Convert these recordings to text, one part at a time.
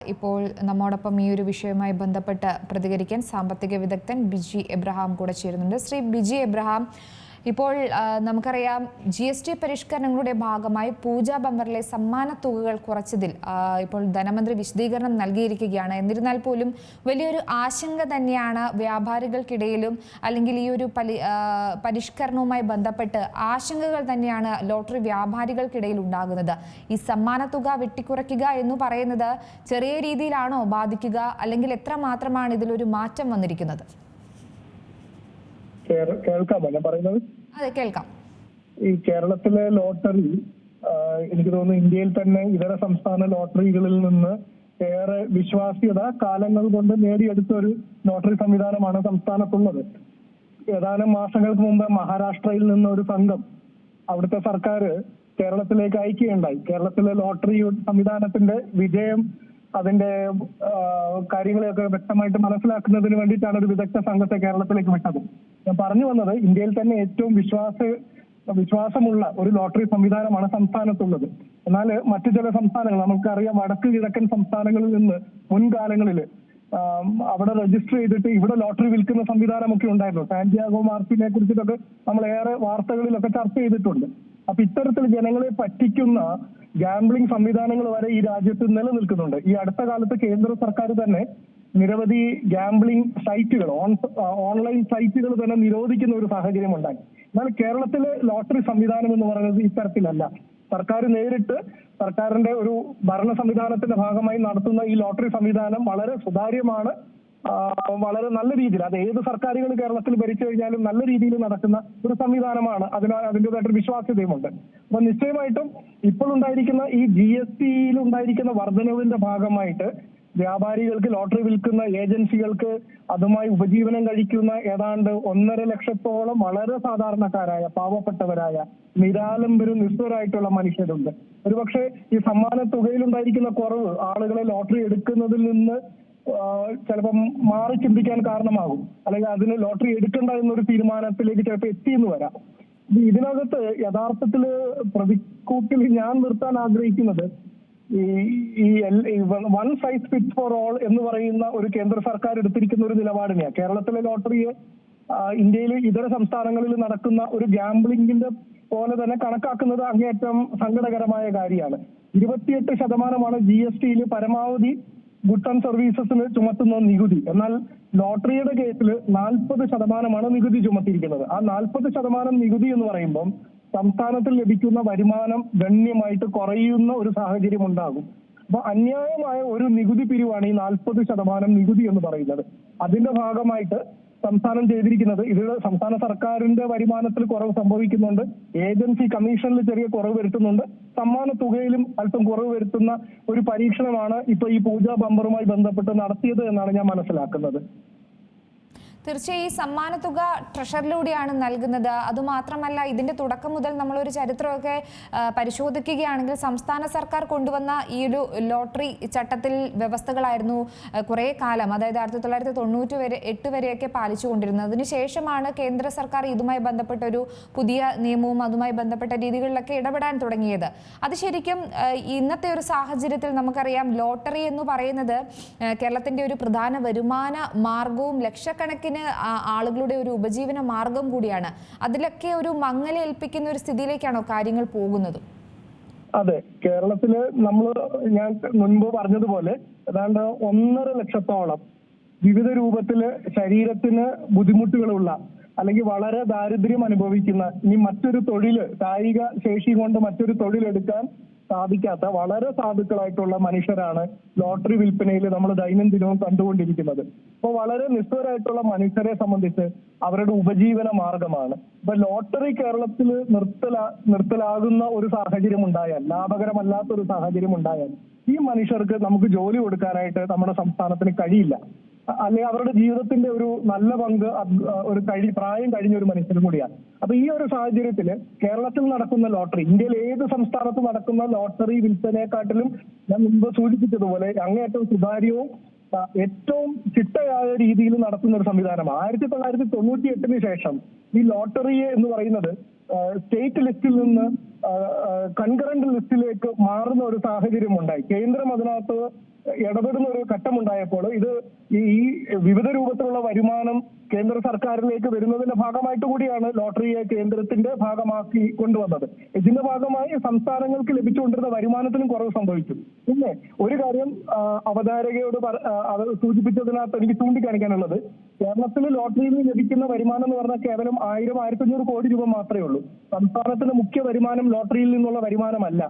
ഇപ്പോൾ നമ്മോടൊപ്പം ഈ ഒരു വിഷയവുമായി ബന്ധപ്പെട്ട് പ്രതികരിക്കാൻ സാമ്പത്തിക വിദഗ്ധൻ ബിജി എബ്രഹാം കൂടെ ചേരുന്നുണ്ട്. ശ്രീ ബിജി എബ്രഹാം ഇപ്പോൾ നമുക്കറിയാം ജി എസ് ടി പരിഷ്കരണങ്ങളുടെ ഭാഗമായി പൂജാ ബമ്പറിലെ സമ്മാന തുകകൾ കുറച്ചതിൽ ഇപ്പോൾ ധനമന്ത്രി വിശദീകരണം നൽകിയിരിക്കുകയാണ്. എന്നിരുന്നാൽ പോലും വലിയൊരു ആശങ്ക തന്നെയാണ് വ്യാപാരികൾക്കിടയിലും അല്ലെങ്കിൽ ഈ ഒരു പരിഷ്കരണവുമായി ബന്ധപ്പെട്ട് ആശങ്കകൾ തന്നെയാണ് ലോട്ടറി വ്യാപാരികൾക്കിടയിൽ ഉണ്ടാകുന്നത്. ഈ സമ്മാന തുക വെട്ടിക്കുറയ്ക്കുക എന്ന് പറയുന്നത് ചെറിയ രീതിയിലാണോ ബാധിക്കുക? അല്ലെങ്കിൽ എത്ര മാത്രമാണ് ഇതിലൊരു മാറ്റം വന്നിരിക്കുന്നത്? കേൾക്കാമോ? ഞാൻ പറയുന്നത്? അതെ കേൾക്കാം. ഈ കേരളത്തിലെ ലോട്ടറി എനിക്ക് തോന്നുന്നു ഇന്ത്യയിൽ തന്നെ ഇതര സംസ്ഥാന ലോട്ടറികളിൽ നിന്ന് ഏറെ വിശ്വാസ്യത കാലങ്ങൾ കൊണ്ട് നേടിയെടുത്ത ഒരു ലോട്ടറി സംവിധാനമാണ് സംസ്ഥാനത്തുള്ളത്. ഏതാനും മാസങ്ങൾക്ക് മുമ്പ് മഹാരാഷ്ട്രയിൽ നിന്ന് ഒരു സംഘം അവിടുത്തെ സർക്കാർ കേരളത്തിലേക്ക് അയക്കുകയുണ്ടായി. കേരളത്തിലെ ലോട്ടറി സംവിധാനത്തിന്റെ വിജയം അതിന്റെ കാര്യങ്ങളെയൊക്കെ വ്യക്തമായിട്ട് മനസ്സിലാക്കുന്നതിന് വേണ്ടിയിട്ടാണ് ഒരു വിദഗ്ധ സംഘത്തെ കേരളത്തിലേക്ക് വിട്ടത്. ഞാൻ പറഞ്ഞു വന്നത് ഇന്ത്യയിൽ തന്നെ ഏറ്റവും വിശ്വാസ വിശ്വാസമുള്ള ഒരു ലോട്ടറി സംവിധാനമാണ് സംസ്ഥാനത്തുള്ളത്. എന്നാൽ മറ്റു ചില സംസ്ഥാനങ്ങൾ നമുക്കറിയാം വടക്ക് കിഴക്കൻ സംസ്ഥാനങ്ങളിൽ നിന്ന് മുൻകാലങ്ങളിൽ അവിടെ രജിസ്റ്റർ ചെയ്തിട്ട് ഇവിടെ ലോട്ടറി വിൽക്കുന്ന സംവിധാനമൊക്കെ ഉണ്ടായിരുന്നു. സാന്റിയാഗോ മാർട്ടിനെ കുറിച്ചിട്ടൊക്കെ നമ്മൾ ഏറെ വാർത്തകളിലൊക്കെ ചർച്ച ചെയ്തിട്ടുണ്ട്. അപ്പൊ ഇത്തരത്തിൽ ജനങ്ങളെ പറ്റിക്കുന്ന ഗാംബ്ലിംഗ് സംവിധാനങ്ങൾ വരെ ഈ രാജ്യത്ത് നിലനിൽക്കുന്നുണ്ട്. ഈ അടുത്ത കാലത്ത് കേന്ദ്ര സർക്കാർ തന്നെ നിരവധി ഗാംബ്ലിംഗ് സൈറ്റുകൾ ഓൺ ഓൺലൈൻ സൈറ്റുകൾ തന്നെ നിരോധിക്കുന്ന ഒരു സാഹചര്യം ഉണ്ടായി എന്നാൽ കേരളത്തിലെ ലോട്ടറി സംവിധാനം എന്ന് പറയുന്നത് ഇത്തരത്തിലല്ല. സർക്കാർ നേരിട്ട് സർക്കാരിന്റെ ഒരു ഭരണ സംവിധാനത്തിന്റെ ഭാഗമായി നടത്തുന്ന ഈ ലോട്ടറി സംവിധാനം വളരെ സുതാര്യമാണ്. വളരെ നല്ല രീതിയിൽ അത് ഏത് സർക്കാരുകൾ കേരളത്തിൽ ഭരിച്ചു കഴിഞ്ഞാലും നല്ല രീതിയിൽ നടക്കുന്ന ഒരു സംവിധാനമാണ്. അതിനാൽ അതിന്റെതായിട്ടൊരു വിശ്വാസ്യതയുമുണ്ട്. അപ്പൊ നിശ്ചയമായിട്ടും ഇപ്പോൾ ഉണ്ടായിരിക്കുന്ന ഈ ജി എസ് ടിയിൽ ഉണ്ടായിരിക്കുന്ന വർധനവിന്റെ ഭാഗമായിട്ട് വ്യാപാരികൾക്ക് ലോട്ടറി വിൽക്കുന്ന ഏജൻസികൾക്ക് അതുമായി ഉപജീവനം കഴിക്കുന്ന ഏതാണ്ട് ഒന്നര ലക്ഷത്തോളം വളരെ സാധാരണക്കാരായ പാവപ്പെട്ടവരായ നിരാലംബരും നിസ്വരായിട്ടുള്ള മനുഷ്യരുണ്ട്. ഒരുപക്ഷെ ഈ സമ്മാന തുകയിലുണ്ടായിരിക്കുന്ന കുറവ് ആളുകളെ ലോട്ടറി എടുക്കുന്നതിൽ നിന്ന് ചിലപ്പം മാറി ചിന്തിക്കാൻ കാരണമാകും. അല്ലെങ്കിൽ അതിന് ലോട്ടറി എടുക്കണ്ട എന്നൊരു തീരുമാനത്തിലേക്ക് ചിലപ്പോൾ എത്തിയെന്ന് വരാം. ഇത് ഇതിനകത്ത് യഥാർത്ഥത്തിൽ പ്രതിക്കൂട്ടിൽ ഞാൻ നിർത്താൻ ആഗ്രഹിക്കുന്നത് ഈ one size fit for all എന്ന് പറയുന്ന ഒരു കേന്ദ്ര സർക്കാർ എടുത്തിരിക്കുന്ന ഒരു നിലപാടിനെയാണ് കേരളത്തിലെ ലോട്ടറിയെ ഇന്ത്യയിൽ ഇതര സംസ്ഥാനങ്ങളിൽ നടക്കുന്ന ഒരു ഗാംബ്ലിംഗിന്റെ പോലെ തന്നെ കണക്കാക്കുന്നത് അങ്ങേയറ്റം സങ്കടകരമായ കാര്യമാണ്. ഇരുപത്തിയെട്ട് ശതമാനമാണ് ജി എസ് ടിയിൽ പരമാവധി ഗുഡ്സ് ആൻഡ് സർവീസസിന് ചുമത്തുന്ന നികുതി. എന്നാൽ ലോട്ടറിയുടെ കേസിൽ നാൽപ്പത് ശതമാനമാണ് നികുതി ചുമത്തിയിരിക്കുന്നത്. ആ നാൽപ്പത് ശതമാനം നികുതി എന്ന് പറയുമ്പം സംസ്ഥാനത്തിൽ ലഭിക്കുന്ന വരുമാനം ഗണ്യമായിട്ട് കുറയുന്ന ഒരു സാഹചര്യം ഉണ്ടാകും. അപ്പൊ അന്യായമായ ഒരു നികുതി പിരിവാണ് ഈ നാൽപ്പത് ശതമാനം നികുതി എന്ന് പറയുന്നത്. അതിന്റെ ഭാഗമായിട്ട് സംസ്ഥാനം ചെയ്തിരിക്കുന്നത്. ഇത് സംസ്ഥാന സർക്കാരിന്റെ വരുമാനത്തിൽ കുറവ് സംഭവിക്കുന്നുണ്ട്. ഏജൻസി കമ്മീഷനിൽ ചെറിയ കുറവ് വരുത്തുന്നുണ്ട്. സമ്മാന തുകയിലും അല്പം കുറവ് വരുത്തുന്ന ഒരു പരീക്ഷണമാണ് ഇപ്പൊ ഈ പൂജാ ബമ്പറുമായി ബന്ധപ്പെട്ട് നടത്തിയത് എന്നാണ് ഞാൻ മനസ്സിലാക്കുന്നത്. തീർച്ചയായും ഈ സമ്മാനത്തുക തുക ട്രഷറിലൂടെയാണ് നൽകുന്നത്. അതുമാത്രമല്ല ഇതിന്റെ തുടക്കം മുതൽ നമ്മളൊരു ചരിത്രമൊക്കെ പരിശോധിക്കുകയാണെങ്കിൽ സംസ്ഥാന സർക്കാർ കൊണ്ടുവന്ന ഈ ഒരു ലോട്ടറി ചട്ടത്തിൽ വ്യവസ്ഥകളായിരുന്നു കുറേ കാലം അതായത് ആയിരത്തി തൊള്ളായിരത്തി തൊണ്ണൂറ്റി വരെ എട്ട് വരെയൊക്കെ പാലിച്ചുകൊണ്ടിരുന്നത് അതിനുശേഷമാണ് കേന്ദ്ര സർക്കാർ ഇതുമായി ബന്ധപ്പെട്ട ഒരു പുതിയ നിയമവും അതുമായി ബന്ധപ്പെട്ട രീതികളിലൊക്കെ ഇടപെടാൻ തുടങ്ങിയത്. അത് ശരിക്കും ഇന്നത്തെ ഒരു സാഹചര്യത്തിൽ നമുക്കറിയാം ലോട്ടറി എന്ന് പറയുന്നത് കേരളത്തിന്റെ ഒരു പ്രധാന വരുമാന മാർഗവും ലക്ഷക്കണക്കിന് ആ- ആളുകളുടെ ഒരു ഉപജീവന മാർഗം കൂടിയാണ്. അതിലൊക്കെ ഒരു മങ്ങലേൽപ്പിക്കുന്ന ഒരു സ്ഥിതിയിലേക്കാണോ കാര്യങ്ങൾ പോകുന്നത്? അതെ. കേരളത്തിൽ നമ്മൾ ഞാൻ മുൻപ് പറഞ്ഞതുപോലെ ഏതാണ്ട് ഒന്നര ലക്ഷത്തോളം വിവിധ രൂപത്തിൽ ശരീരത്തിന് ബുദ്ധിമുട്ടുകളുള്ള അല്ലെങ്കിൽ വളരെ ദാരിദ്ര്യം അനുഭവിക്കുന്ന ഇനി മറ്റൊരു തൊഴിൽ കായിക ശേഷി കൊണ്ട് മറ്റൊരു തൊഴിലെടുക്കാൻ സാധിക്കാത്ത വളരെ സാധുക്കളായിട്ടുള്ള മനുഷ്യരാണ് ലോട്ടറി വിൽപ്പനയിൽ നമ്മൾ ദൈനംദിനവും കണ്ടുകൊണ്ടിരിക്കുന്നത്. അപ്പോൾ വളരെ നിസ്വരായിട്ടുള്ള മനുഷ്യരെ സംബന്ധിച്ച് അവരുടെ ഉപജീവന മാർഗമാണ്. ഇപ്പൊ ലോട്ടറി കേരളത്തിൽ നിർത്തലാ നിർത്തലാകുന്ന ഒരു സാഹചര്യം ഉണ്ടായാൽ ലാഭകരമല്ലാത്ത ഒരു സാഹചര്യം ഉണ്ടായാൽ ഈ മനുഷ്യർക്ക് നമുക്ക് ജോലി കൊടുക്കാനായിട്ട് നമ്മുടെ സംസ്ഥാനത്തിന് കഴിയില്ല. അല്ലെങ്കിൽ അവരുടെ ജീവിതത്തിന്റെ ഒരു നല്ല പങ്ക് ഒരു കഴി പ്രായം കഴിഞ്ഞ ഒരു മനുഷ്യനും കൂടിയാണ്. അപ്പൊ ഈ ഒരു സാഹചര്യത്തിൽ കേരളത്തിൽ നടക്കുന്ന ലോട്ടറി ഇന്ത്യയിൽ ഏത് സംസ്ഥാനത്ത് നടക്കുന്ന ലോട്ടറി വിൽപ്പനയെക്കാട്ടിലും ഞാൻ മുമ്പ് സൂചിപ്പിച്ചതുപോലെ അങ്ങേയറ്റം സുതാര്യവും ഏറ്റവും ചിട്ടയായ രീതിയിൽ നടത്തുന്ന ഒരു സംവിധാനമാണ്. ആയിരത്തി തൊള്ളായിരത്തി തൊണ്ണൂറ്റി എട്ടിന് ശേഷം ഈ ലോട്ടറി എന്ന് പറയുന്നത് സ്റ്റേറ്റ് ലിസ്റ്റിൽ നിന്ന് കൺകറന്റ് ലിസ്റ്റിലേക്ക് മാറുന്ന ഒരു സാഹചര്യം ഉണ്ടായി. കേന്ദ്രം അതിനകത്ത് ഇടപെടുന്ന ഒരു ഘട്ടമുണ്ടായപ്പോൾ ഇത് ഈ വിവിധ രൂപത്തിലുള്ള വരുമാനം കേന്ദ്ര സർക്കാരിലേക്ക് വരുന്നതിന്റെ ഭാഗമായിട്ട് കൂടിയാണ് ലോട്ടറിയെ കേന്ദ്രത്തിന്റെ ഭാഗമാക്കി കൊണ്ടുവന്നത്. ഇതിന്റെ ഭാഗമായി സംസ്ഥാനങ്ങൾക്ക് ലഭിച്ചുകൊണ്ടിരുന്ന വരുമാനത്തിനും കുറവ് സംഭവിച്ചു. പിന്നെ ഒരു കാര്യം അവതാരകയോട് അത് സൂചിപ്പിച്ചതിനകത്ത് എനിക്ക് ചൂണ്ടിക്കാണിക്കാനുള്ളത്. കേരളത്തിൽ ലോട്ടറിയിൽ നിന്ന് ലഭിക്കുന്ന വരുമാനം എന്ന് പറഞ്ഞാൽ കേവലം ആയിരം ആയിരത്തി അഞ്ഞൂറ് കോടി രൂപ മാത്രമേ ഉള്ളൂ. സംസ്ഥാനത്തിന്റെ മുഖ്യ വരുമാനം ലോട്ടറിയിൽ നിന്നുള്ള വരുമാനമല്ല.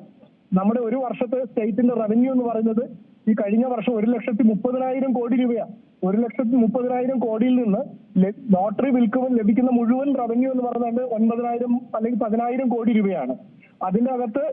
നമ്മുടെ ഒരു വർഷത്തെ സ്റ്റേറ്റിന്റെ റവന്യൂ എന്ന് പറയുന്നത് ഈ കഴിഞ്ഞ വർഷം ഒരു ലക്ഷത്തി മുപ്പതിനായിരം കോടി രൂപയാണ് ഒരു ലക്ഷത്തി മുപ്പതിനായിരം കോടിയിൽ നിന്ന് ലോട്ടറി വിൽക്കുമ്പോൾ ലഭിക്കുന്ന മുഴുവൻ റവന്യൂ എന്ന് പറയുന്നത് ഒൻപതിനായിരം അല്ലെങ്കിൽ പതിനായിരം കോടി രൂപയാണ്. അതിന്റെ അകത്ത്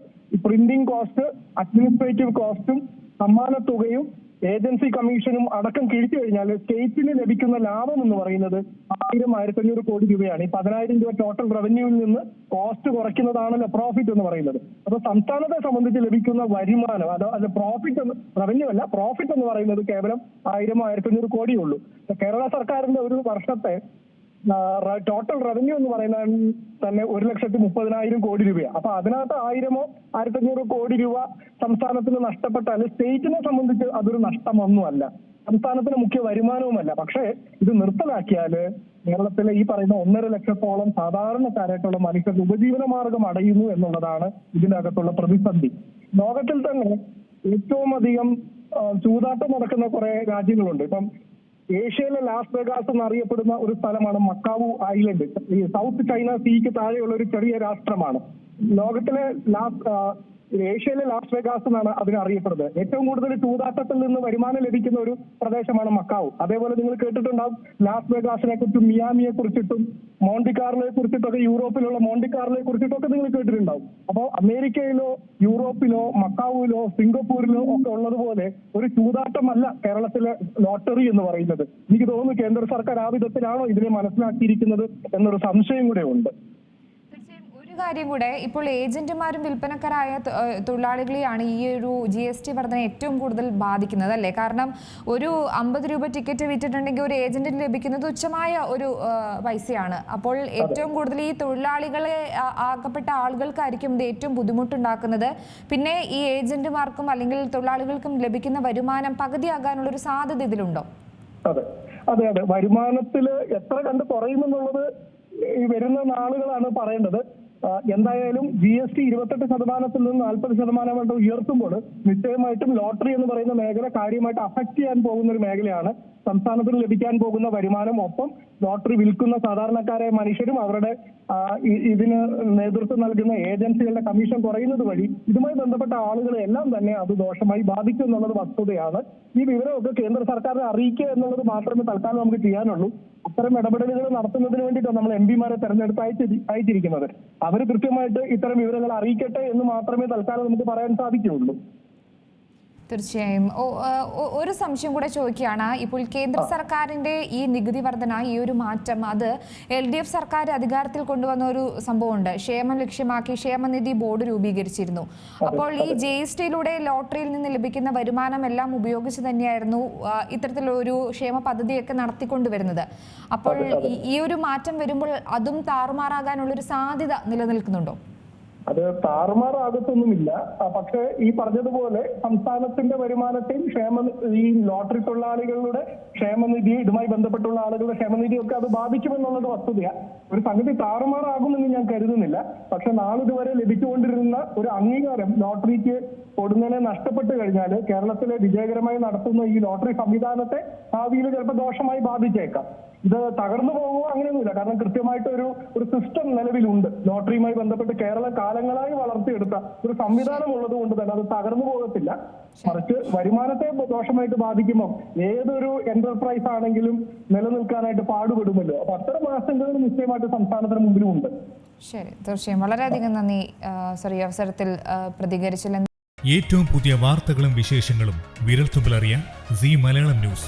പ്രിന്റിംഗ് കോസ്റ്റ് അഡ്മിനിസ്ട്രേറ്റീവ് കോസ്റ്റും സമ്മാന തുകയും ഏജൻസി കമ്മീഷനും അടക്കം കിഴിച്ചു കഴിഞ്ഞാൽ സ്റ്റേറ്റിന് ലഭിക്കുന്ന ലാഭം എന്ന് പറയുന്നത് ആയിരം ആയിരത്തി അഞ്ഞൂറ് കോടി രൂപയാണ്. ഈ പതിനായിരം രൂപ ടോട്ടൽ റവന്യൂവിൽ നിന്ന് കോസ്റ്റ് കുറയ്ക്കുന്നതാണല്ലോ പ്രോഫിറ്റ് എന്ന് പറയുന്നത്. അപ്പൊ സംസ്ഥാനത്തെ സംബന്ധിച്ച് ലഭിക്കുന്ന വരുമാനം അതോ അത് പ്രോഫിറ്റ് റവന്യൂ അല്ല പ്രോഫിറ്റ് എന്ന് പറയുന്നത് കേവലം ആയിരം ആയിരത്തി അഞ്ഞൂറ് കോടിയേ ഉള്ളൂ. കേരള സർക്കാരിന്റെ ഒരു വർഷത്തെ ടോട്ടൽ റവന്യൂ എന്ന് പറയുന്നത് തന്നെ ഒരു ലക്ഷത്തി മുപ്പതിനായിരം കോടി രൂപയാണ് അപ്പൊ അതിനകത്ത് ആയിരമോ ആയിരത്തി അഞ്ഞൂറ് കോടി രൂപ സംസ്ഥാനത്തിന് നഷ്ടപ്പെട്ടാൽ സ്റ്റേറ്റിനെ സംബന്ധിച്ച് അതൊരു നഷ്ടമൊന്നുമല്ല. സംസ്ഥാനത്തിന് മുഖ്യ വരുമാനവുമല്ല. പക്ഷേ ഇത് നിർത്തലാക്കിയാൽ കേരളത്തിലെ ഈ പറയുന്ന ഒന്നര ലക്ഷത്തോളം സാധാരണക്കാരായിട്ടുള്ള മനുഷ്യർക്ക് ഉപജീവന മാർഗം അടയുന്നു എന്നുള്ളതാണ് ഇതിനകത്തുള്ള പ്രതിസന്ധി. ലോകത്തിൽ തന്നെ ഏറ്റവും അധികം ചൂതാട്ടം നടക്കുന്ന കുറെ രാജ്യങ്ങളുണ്ട്. ഇപ്പം ഏഷ്യയിലെ ലാസ് വെഗാസ് എന്നറിയപ്പെടുന്ന ഒരു സ്ഥലമാണ് മക്കാവു ഐലൻഡ്. സൗത്ത് ചൈന സീക്ക് താഴെയുള്ള ഒരു ചെറിയ രാഷ്ട്രമാണ്. ലോകത്തിലെ ലാസ് ഏഷ്യയിലെ ലാസ് വെഗാസ് എന്നാണ് അതിനെ അറിയപ്പെടുന്നത്. ഏറ്റവും കൂടുതൽ ചൂതാട്ടത്തിൽ നിന്ന് വരുമാനം ലഭിക്കുന്ന ഒരു പ്രദേശമാണ് മക്കാവ്. അതേപോലെ നിങ്ങൾ കേട്ടിട്ടുണ്ടാവും ലാസ് വെഗാസിനെ കുറിച്ചും മിയാമിയെ കുറിച്ചിട്ടും മോണ്ടിക്കാറിലെ കുറിച്ചിട്ടൊക്കെ യൂറോപ്പിലുള്ള മോണ്ടിക്കാറിലെ കുറിച്ചിട്ടൊക്കെ നിങ്ങൾ കേട്ടിട്ടുണ്ടാവും. അപ്പോൾ അമേരിക്കയിലോ യൂറോപ്പിലോ മക്കാവിലോ സിംഗപ്പൂരിലോ ഒക്കെ ഉള്ളതുപോലെ ഒരു ചൂതാട്ടമല്ല കേരളത്തിലെ ലോട്ടറി എന്ന് പറയുന്നത്. എനിക്ക് തോന്നുന്നു കേന്ദ്ര സർക്കാർ ആ വിധത്തിലാണോ ഇതിനെ മനസ്സിലാക്കിയിരിക്കുന്നത് എന്നൊരു സംശയം കൂടെ ഉണ്ട്. കാര്യം കൂടെ ഇപ്പോൾ ഏജന്റുമാരും വിൽപ്പനക്കാരായ തൊഴിലാളികളെയാണ് ഈ ഒരു ജി എസ് ടി വർധന ഏറ്റവും കൂടുതൽ ബാധിക്കുന്നത് അല്ലേ? കാരണം ഒരു അമ്പത് രൂപ ടിക്കറ്റ് വിറ്റിട്ടുണ്ടെങ്കിൽ ഒരു ഏജന്റിന് ലഭിക്കുന്നത് തുച്ഛമായ ഒരു പൈസയാണ്. അപ്പോൾ ഏറ്റവും കൂടുതൽ ഈ തൊഴിലാളികളെ ആകപ്പെട്ട ആളുകൾക്കായിരിക്കും ഇത് ഏറ്റവും ബുദ്ധിമുട്ടുണ്ടാക്കുന്നത്. പിന്നെ ഈ ഏജന്റുമാർക്കും അല്ലെങ്കിൽ തൊഴിലാളികൾക്കും ലഭിക്കുന്ന വരുമാനം പകുതിയാകാനുള്ള ഒരു സാധ്യത ഇതിലുണ്ടോ? അതെ. അതെ അതെ. വരുമാനത്തിൽ എത്ര കണ്ട് കുറയുമെന്നുള്ളത് ഈ വരുന്ന നാളുകളാണ് പറയേണ്ടത്. എന്തായാലും ജി എസ് ടി ഇരുപത്തെട്ട് ശതമാനത്തിൽ നിന്ന് നാൽപ്പത് ശതമാനമായിട്ട് ഉയർത്തുമ്പോൾ നിശ്ചയമായിട്ടും ലോട്ടറി എന്ന് പറയുന്ന മേഖല കാര്യമായിട്ട് അഫക്ട് ചെയ്യാൻ പോകുന്ന ഒരു മേഖലയാണ്. സംസ്ഥാനത്തിന് ലഭിക്കാൻ പോകുന്ന വരുമാനം ഒപ്പം ലോട്ടറി വിൽക്കുന്ന സാധാരണക്കാരായ മനുഷ്യരും അവരുടെ ഇതിന് നേതൃത്വം നൽകുന്ന ഏജൻസികളുടെ കമ്മീഷൻ കുറയുന്നത് വഴി ഇതുമായി ബന്ധപ്പെട്ട ആളുകളെ എല്ലാം തന്നെ അത് ദോഷമായി ബാധിക്കും എന്നുള്ളത് വസ്തുതയാണ്. ഈ വിവരമൊക്കെ കേന്ദ്ര സർക്കാരിനെ അറിയിക്കുക എന്നുള്ളത് മാത്രമേ തൽക്കാലം നമുക്ക് ചെയ്യാനുള്ളൂ. അത്തരം ഇടപെടലുകൾ നടത്തുന്നതിന് വേണ്ടിയിട്ടാണ് നമ്മൾ എം പിമാരെ തെരഞ്ഞെടുത്ത് അയച്ചി അയച്ചിരിക്കുന്നത്. അവർ കൃത്യമായിട്ട് ഇത്തരം വിവരങ്ങൾ അറിയിക്കട്ടെ എന്ന് മാത്രമേ തൽക്കാലം നമുക്ക് പറയാൻ സാധിക്കുകയുള്ളൂ. തീർച്ചയായും. ഓ- ഒരു സംശയം കൂടെ ചോദിക്കുകയാണ്. ഇപ്പോൾ കേന്ദ്ര സർക്കാരിന്റെ ഈ നികുതി വർധന ഈ ഒരു മാറ്റം അത് എൽ ഡി എഫ് സർക്കാർ അധികാരത്തിൽ കൊണ്ടുവന്ന ഒരു സംഭവമുണ്ട്. ക്ഷേമം ലക്ഷ്യമാക്കി ക്ഷേമനിധി ബോർഡ് രൂപീകരിച്ചിരുന്നു. അപ്പോൾ ഈ ജി എസ് ടിയിലൂടെ ലോട്ടറിയിൽ നിന്ന് ലഭിക്കുന്ന വരുമാനം എല്ലാം ഉപയോഗിച്ച് തന്നെയായിരുന്നു ഇത്തരത്തിലൊരു ക്ഷേമ പദ്ധതിയൊക്കെ നടത്തിക്കൊണ്ടുവരുന്നത്. അപ്പോൾ ഈ- ഈ ഒരു മാറ്റം വരുമ്പോൾ അതും താറുമാറാകാനുള്ളൊരു സാധ്യത നിലനിൽക്കുന്നുണ്ടോ? അത് താറുമാറാകത്തൊന്നുമില്ല. പക്ഷെ ഈ പറഞ്ഞതുപോലെ സംസ്ഥാനത്തിന്റെ വരുമാനത്തെയും ക്ഷേമ ഈ ലോട്ടറി തൊഴിലാളികളുടെ ക്ഷേമനിധി ഇതുമായി ബന്ധപ്പെട്ടുള്ള ആളുകളുടെ ക്ഷേമനിധി ഒക്കെ അത് ബാധിക്കുമെന്നുള്ളത് വസ്തുതയാണ് ഒരു സംഗതി താറുമാറാകുമെന്ന് ഞാൻ കരുതുന്നില്ല. പക്ഷെ നാളിതുവരെ ലഭിച്ചുകൊണ്ടിരുന്ന ഒരു അംഗീകാരം ലോട്ടറിക്ക് കൊടുന്നതിനെ നഷ്ടപ്പെട്ടു കഴിഞ്ഞാൽ കേരളത്തിലെ വിജയകരമായി നടത്തുന്ന ഈ ലോട്ടറി സംവിധാനത്തെ ഭാവിയിൽ ചിലപ്പോൾ ദോഷമായി ബാധിച്ചേക്കാം. ഇത് തകർന്നു പോകുമോ അങ്ങനെയൊന്നുമില്ല. കാരണം കൃത്യമായിട്ട് ഒരു ഒരു സിസ്റ്റം നിലവിലുണ്ട്. ലോട്ടറിയുമായി ബന്ധപ്പെട്ട് കേരളം കാലങ്ങളായി വളർത്തിയെടുത്ത ഒരു സംവിധാനം ഉള്ളത് കൊണ്ട് തന്നെ അത് തകർന്നു പോകത്തില്ല. മറിച്ച് വരുമാനത്തെ ദോഷമായിട്ട് ബാധിക്കുമ്പോൾ ഏതൊരു എന്റർപ്രൈസ് ആണെങ്കിലും നിലനിൽക്കാനായിട്ട് പാടുപെടുമല്ലോ. അപ്പൊ അത്തരം ആശങ്കകൾ നിശ്ചയമായിട്ട് സംസ്ഥാനത്തിന് മുമ്പിലും ഉണ്ട് ശരി. തീർച്ചയായും. വളരെയധികം നന്ദി സർ ഈ അവസരത്തിൽ പ്രതികരിച്ചില്ലെന്ന് ഏറ്റവും പുതിയ വാർത്തകളും വിശേഷങ്ങളും വിരൽത്തുമ്പിലറിയാൻ സി മലയാളം ന്യൂസ്.